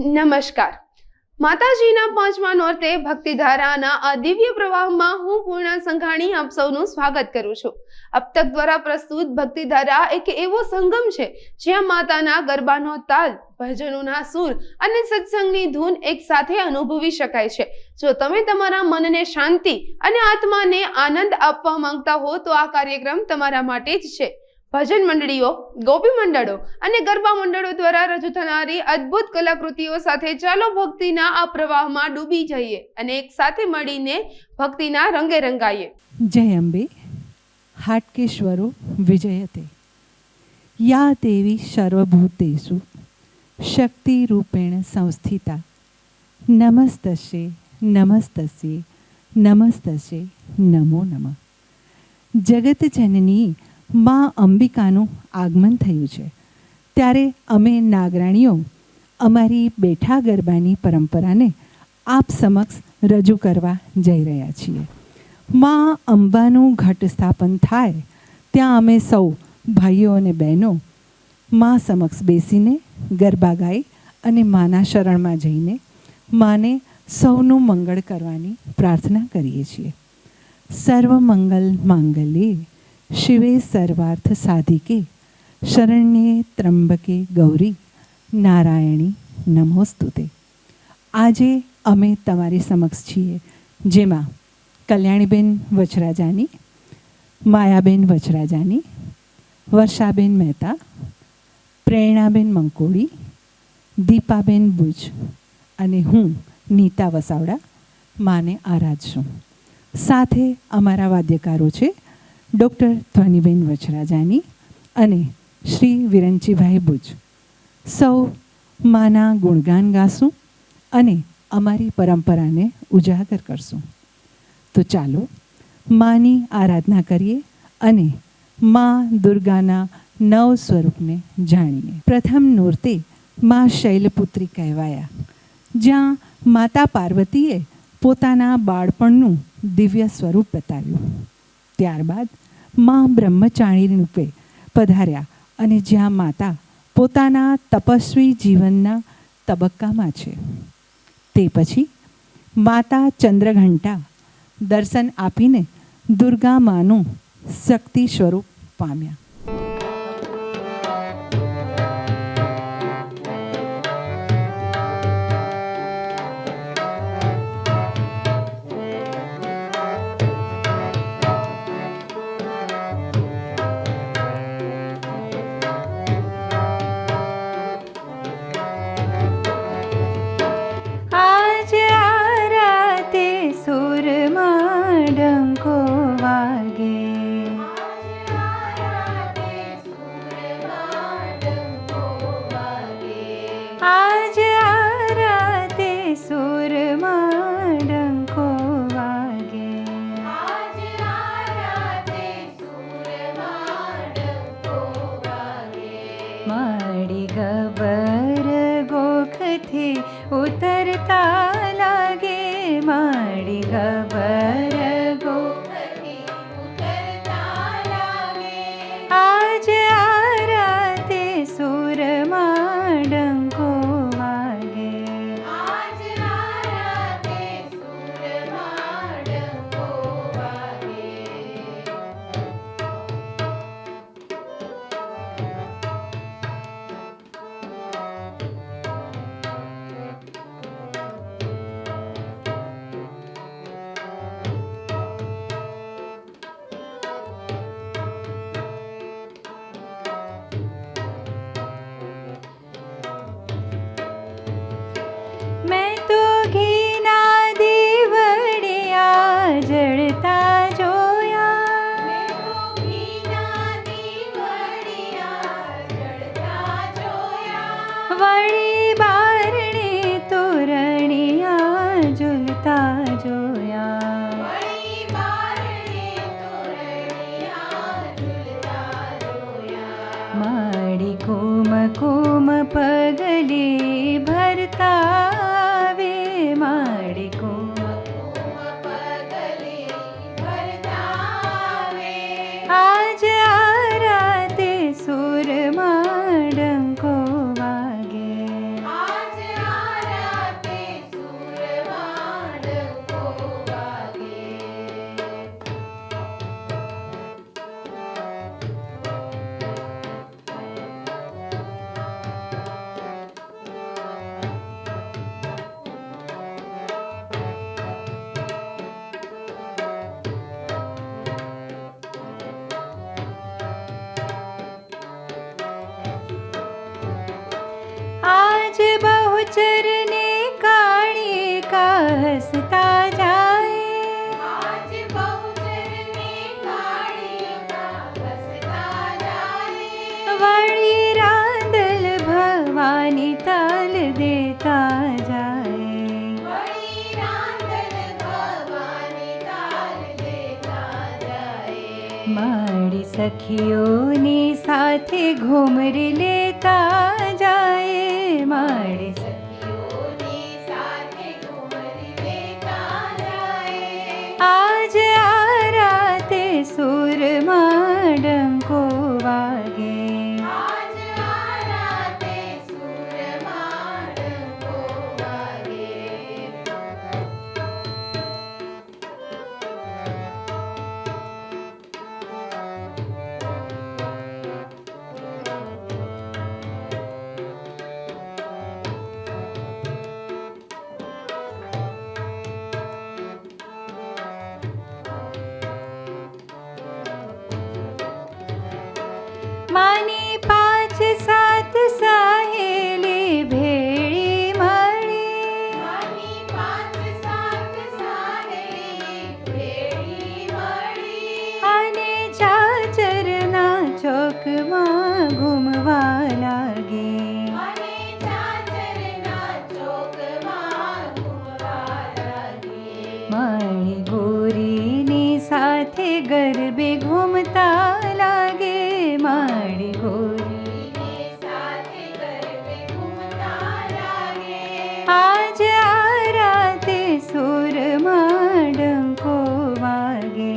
નમસ્કાર. માતાજીના પાંચમા નોરતે ભક્તિધારાના આ દિવ્ય પ્રવાહમાં હું પૂર્ણા સંઘાણી આપ સૌનું સ્વાગત કરું છું. અપતક દ્વારા પ્રસ્તુત ભક્તિધારા એક એવો સંગમ છે, જ્યાં માતાના ગરબાનો તાલ, ભજનોના સુર અને સત્સંગની ધૂન એક સાથે અનુભવી શકાય છે. જો તમે તમારા મનને શાંતિ અને આત્માને આનંદ આપવા માંગતા હો, તો આ કાર્યક્રમ તમારા માટે જ છે. ભજન મંડળીઓ, ગોપી મંડળો અને ગરબા મંડળો દ્વારા રજૂ થનારી અદ્ભુત કલાકૃતિઓ સાથે ચાલો ભક્તિના આ પ્રવાહમાં ડૂબી જઈએ અને એક સાથે મળીને ભક્તિના રંગે રંગાઈએ. જય અંબે. હાટકેશ્વરો, વિજયતે. યા દેવી સર્વભૂતેશુ શક્તિ રૂપેણ સંસ્થિતા. નમસ્તશે નમસ્તસ્યે નમસ્તશે નમો નમઃ. જગતજનની મા અંબિકાનું આગમન થયું છે. ત્યારે અમે નાગરાણીઓ, અમારી બેઠા ગરબાની પરંપરાને આપ સમક્ષ રજૂ કરવા જઈ રહ્યા છીએ. મા અંબાનું ઘટ સ્થાપન થાય, ત્યાં અમે સૌ ભાઈઓ અને બહેનો મા સમક્ષ બેસીને ગરબા ગાઈ અને માના શરણમાં જઈને માને સૌનું મંગળ કરવાની પ્રાર્થના કરીએ છીએ. સર્વમંગલ માંગલ્યે. શિવે સર્વાર્થ સાધિકે શરણ્યે ત્રંબકે ગૌરી નારાયણી નમોસ્તુતે આજે અમે તમારી સમક્ષ છીએ, જેમાં કલ્યાણીબેન વચરાજાની, માયાબેન વચરાજાની, વર્ષાબેન મહેતા, પ્રેરણાબેન મંકોડી, દીપાબેન બુજ અને હું, નીતા વસાવડા, માને આરાધશું સાથે અમારા વાદ્યકારો છે ડૉક્ટર ધ્વનિબેન વચરાજાની અને શ્રી વિરંચીભાઈ ભુજ. સૌ માના ગુણગાન ગાશું અને અમારી પરંપરાને ઉજાગર કરશું. તો ચાલો માની આરાધના કરીએ અને મા દુર્ગાના નવ સ્વરૂપને જાણીએ. પ્રથમ નૂર્તે મા શૈલપુત્રી કહેવાયા. જ્યાં માતા પાર્વતીએ પોતાના બાળપણનું દિવ્ય સ્વરૂપ બતાવ્યું. ત્યારબાદ મા બ્રહ્મચારી રૂપે પધાર્યા અને જ્યાં માતા પોતાના તપસ્વી જીવનના તબક્કામાં છે. તે પછી માતા ચંદ્રઘંટા દર્શન આપીને દુર્ગા માનું શક્તિ સ્વરૂપ પામ્યા. भरता હસતા જાય. વળી રાંદલ ભવાની તાલ દેતા જાય. મારી સખીઓની સાથે ઘુમરી લેતા ગરબે ઘૂમતા લાગે માડી ગોરી આજ આ રાતે સૂરમાં ડંકો વાગે.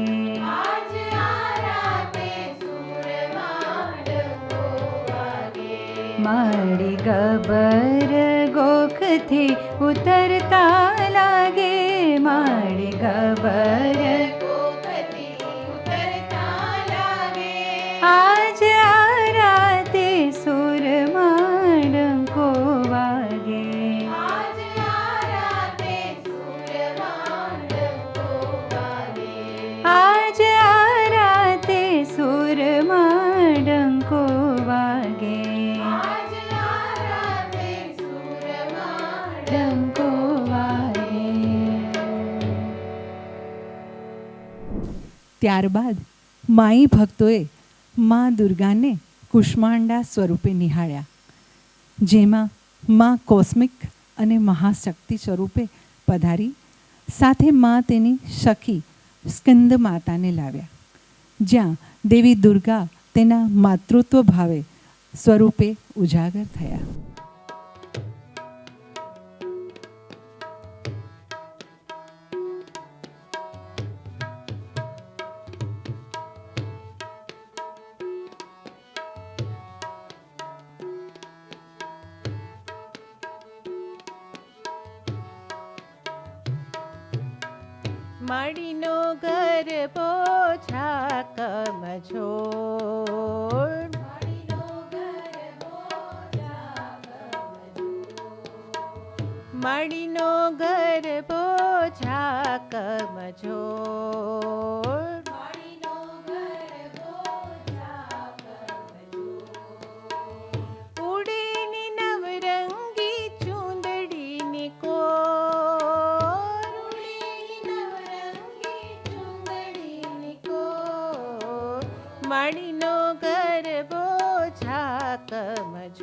મારી ગબર ગોખથી ઉતરતા લાગે. મારી ગબર ત્યારબાદ માઈ ભક્તોએ મા દુર્ગાને કુષ્માંડા સ્વરૂપે નિહાળ્યા, જેમાં મા કોસ્મિક અને મહાશક્તિ સ્વરૂપે પધારી, સાથે મા તેની સખી સ્કંદ માતાને લાવ્યા. જ્યાં દેવી દુર્ગા તેના માતૃત્વ ભાવે સ્વરૂપે ઉજાગર થયા. મડીનો ગરબો છાકમ છોડ મડીનો ગરબો છાકમ છોડ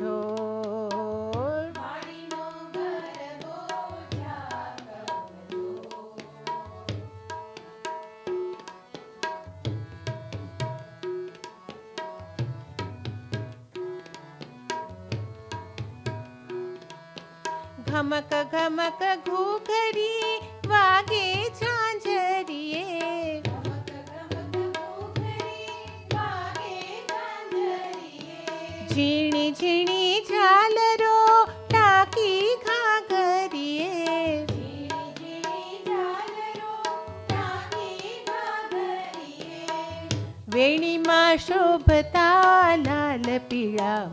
છોડ ઘમક ઘમક ઘૂઘરી yeah.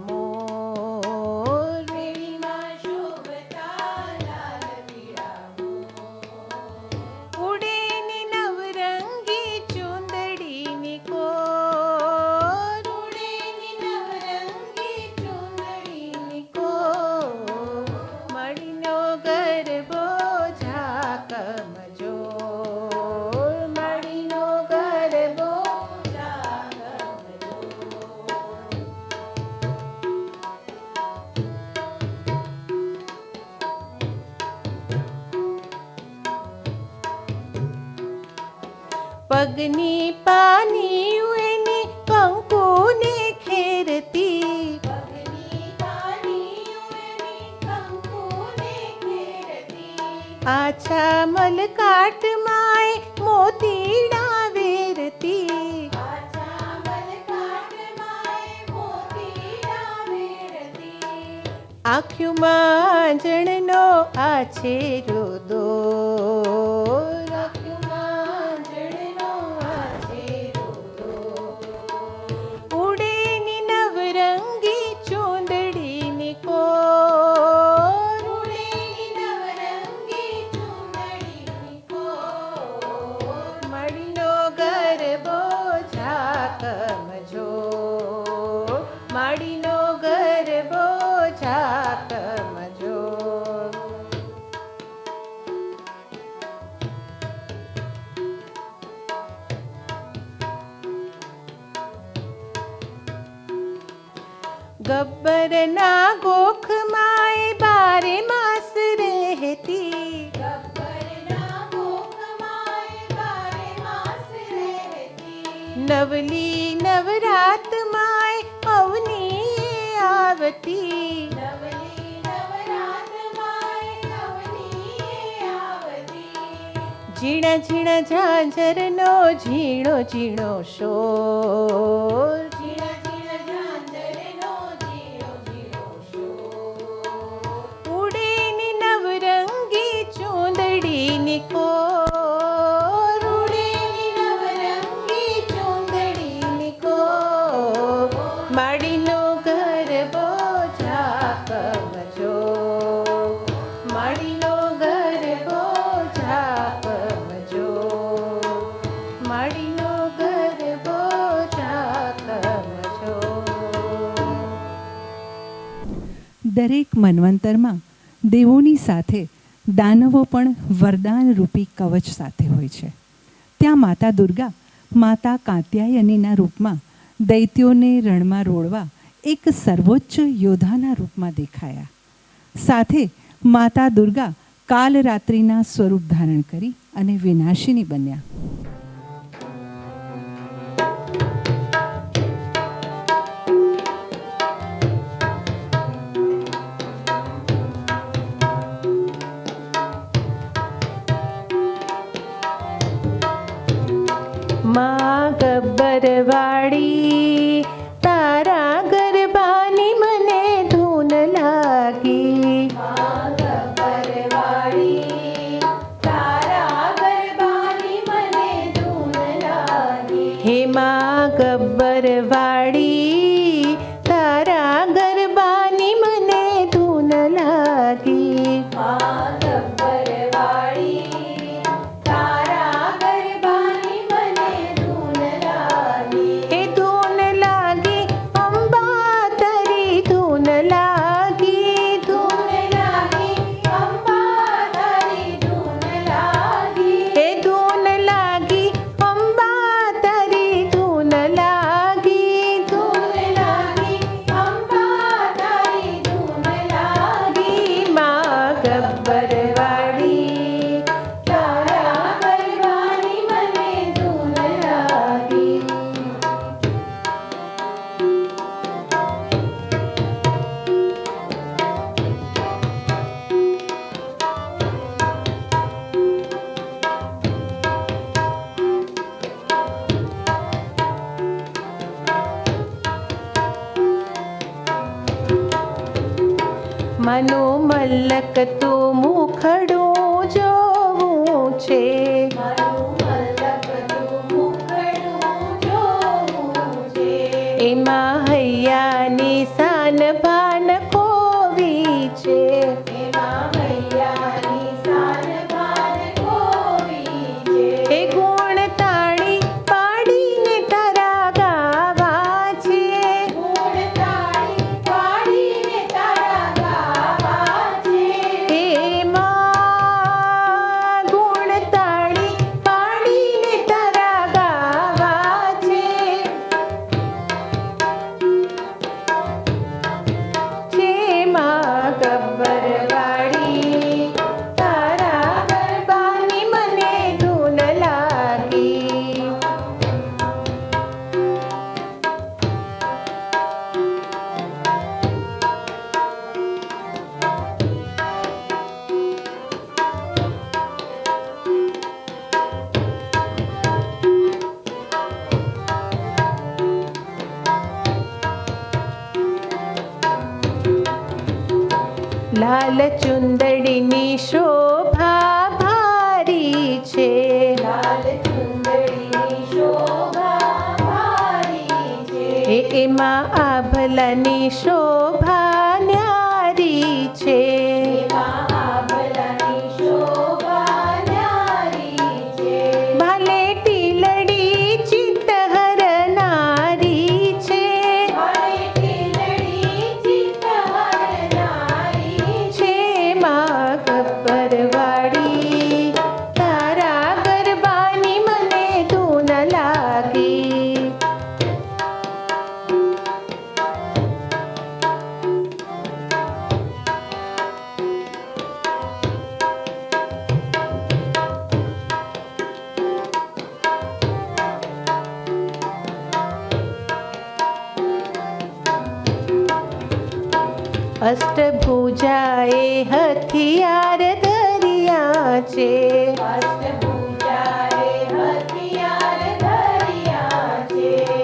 આછા મલકાટ માય મોતીડા વેરતી આખ્યુમાં જણનો આછેરો દોર ગબ્બરના ગોખમાય બારે માસ રહેતી નવલી નવરાત માય અવની આવતી ઝીણા ઝીણા ઝાંઝરનો ઝીણો ઝીણો શોર માડીનો ગરબો ઝાકમજો માડીનો ગરબો ઝાકમજો માડીનો બોજા ઝાકમજો દરેક મન્વંતરમાં દેવોની સાથે દાનવો પણ વરદાન રૂપી કવચ સાથે હોય છે. ત્યાં માતા દુર્ગા, માતા કાત્યાયનીના રૂપમાં દૈત્યોને રણમાં રોળવા એક સર્વોચ્ચ યોદ્ધાના રૂપમાં દેખાયા. સાથે માતા દુર્ગા કાલ રાત્રિના સ્વરૂપ ધારણ કરી અને વિનાશિની બન્યા. મનો મલ્લક તો મુખડું જોવું છે.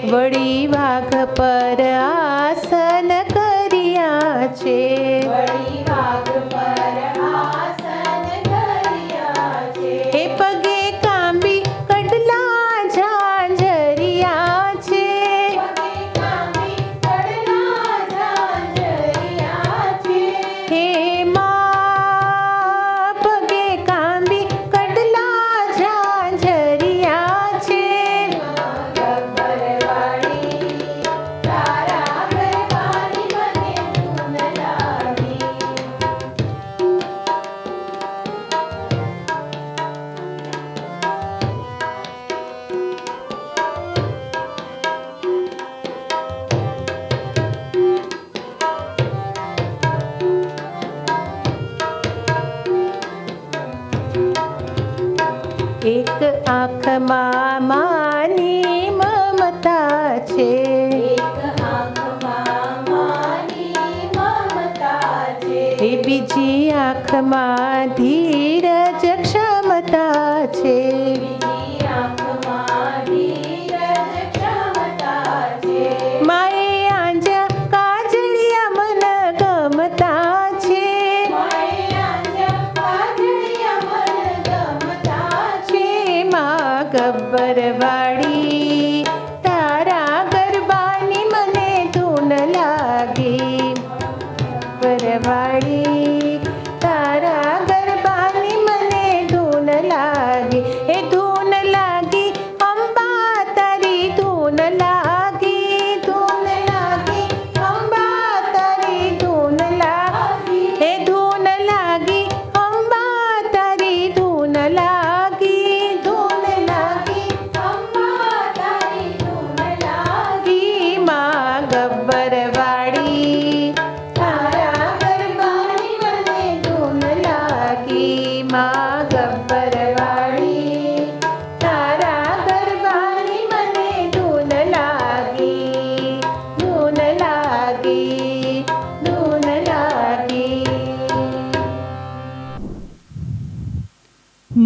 વળી વાઘ પર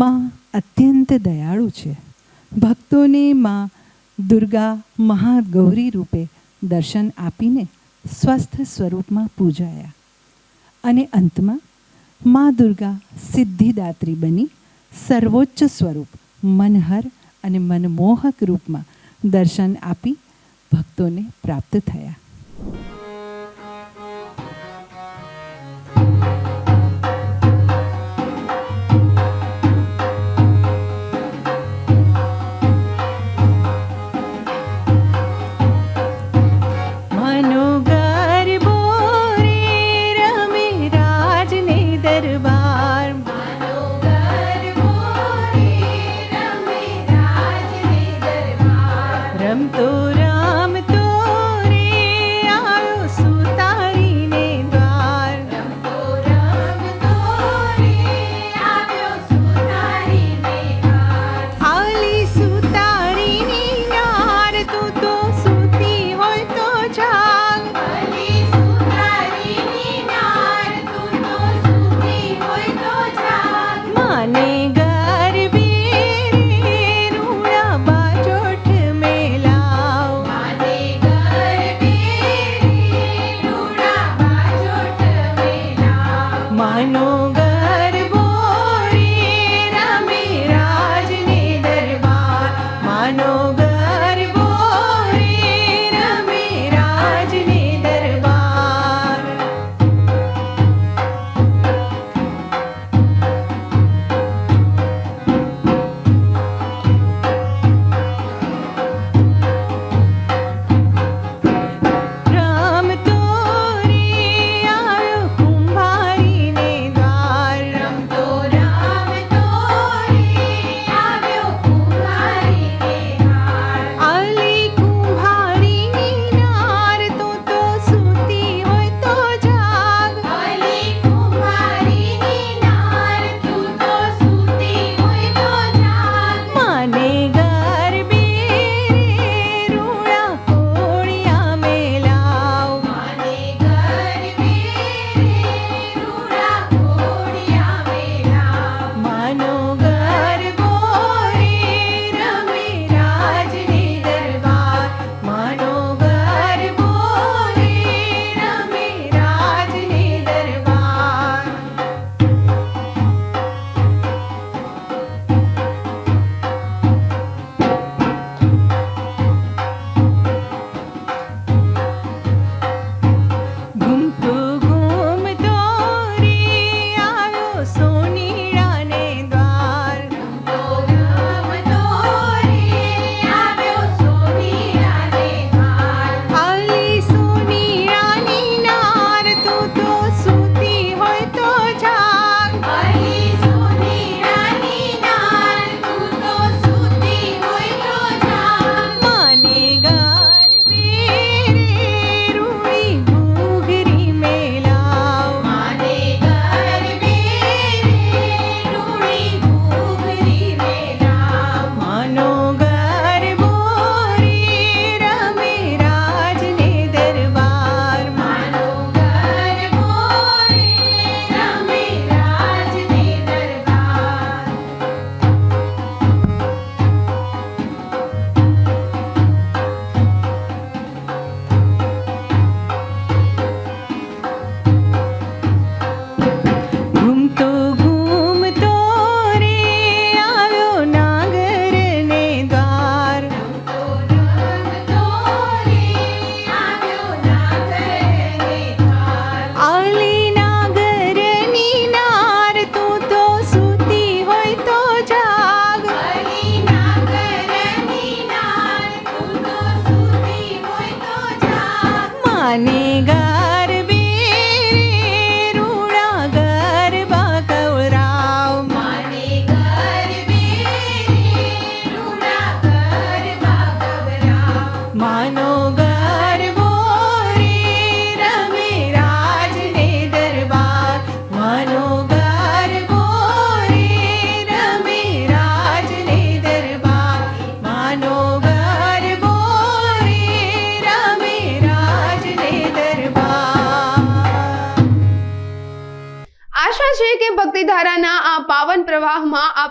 માં અત્યંત દયાળુ છે. ભક્તોને માં દુર્ગા મહાગૌરી રૂપે દર્શન આપીને સ્વસ્થ સ્વરૂપમાં પૂજાયા. અને અંતમાં મા દુર્ગા સિદ્ધિદાત્રી બની સર્વોચ્ચ સ્વરૂપ, મનહર અને મનમોહક રૂપમાં દર્શન આપી ભક્તોને પ્રાપ્ત થયા.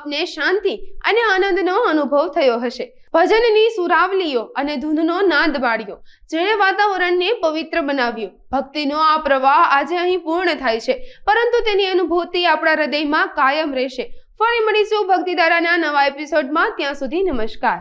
આપને શાંતિ અને આનંદનો અનુભવ થયો હશે. ભજનની સુરાવલીઓ અને ધૂનનો નાદ બાળ્યો જેણે વાતાવરણને પવિત્ર બનાવ્યું. ભક્તિનો આ પ્રવાહ આજે અહીં પૂર્ણ થાય છે. પરંતુ તેની અનુભૂતિ આપણા હૃદયમાં કાયમ રહેશે. ફરી મળીશું ભક્તિધારાના નવા એપિસોડમાં ત્યાં સુધી નમસ્કાર.